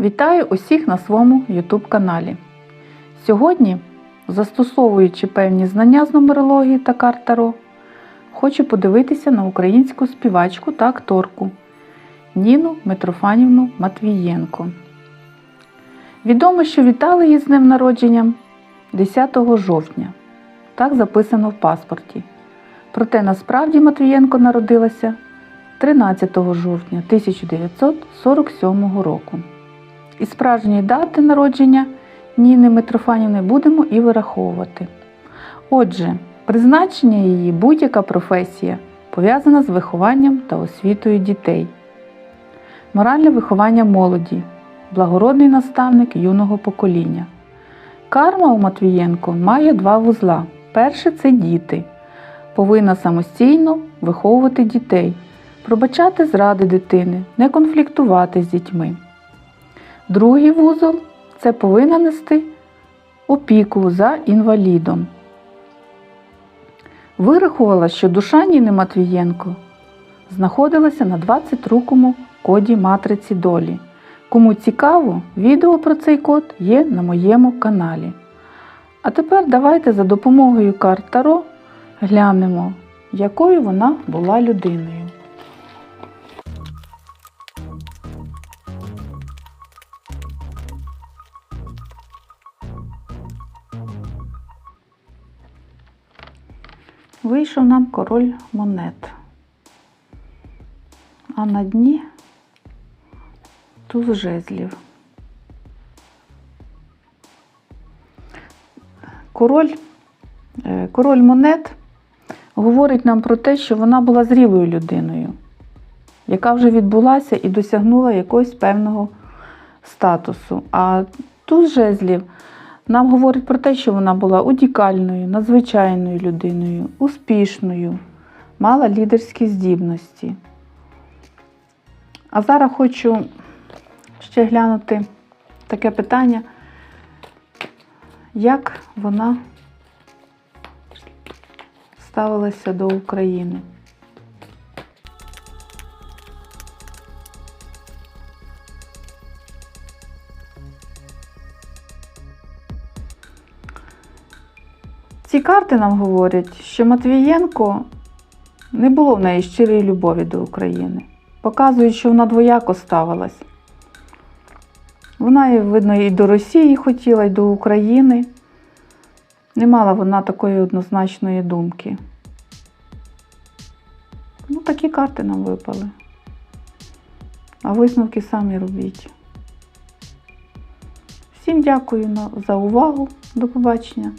Вітаю усіх на своєму YouTube каналі. Сьогодні, застосовуючи певні знання з нумерології та карт Таро, хочу подивитися на українську співачку та акторку Ніну Митрофанівну Матвієнко. Відомо, що вітали її з днем народження 10 жовтня. Так записано в паспорті. Проте насправді Матвієнко народилася 13 жовтня 1947 року. І справжньої дати народження Ніни Митрофанівни будемо і вираховувати. Отже, призначення її будь-яка професія пов'язана з вихованням та освітою дітей, моральне виховання молоді, благородний наставник юного покоління. Карма у Матвієнко має два вузла. Перше це діти. Повинна самостійно виховувати дітей, пробачати зради дитини, не конфліктувати з дітьми. Другий вузол це повинна нести опіку за інвалідом. Вирахувала, що душа Ніни Матвієнко знаходилася на 22-му коді матриці долі. Кому цікаво, відео про цей код є на моєму каналі. А тепер давайте за допомогою карт Таро глянемо, якою вона була людиною. Вийшов нам король монет. А на дні туз жезлів. Король, е, король монет говорить нам про те, що вона була зрілою людиною, яка вже відбулася і досягнула якогось певного статусу. А туз жезлів нам говорить про те, що вона була унікальною, надзвичайною людиною, успішною, мала лідерські здібності. А зараз хочу ще глянути таке питання, як вона ставилася до України. Ці карти нам говорять, що Матвієнко не було в неї щирої любові до України. Показують, що вона двояко ставилась. Вона, видно, і до Росії хотіла, і до України. Не мала вона такої однозначної думки. Ну, такі карти нам випали. А висновки самі робіть. Всім дякую за увагу. До побачення.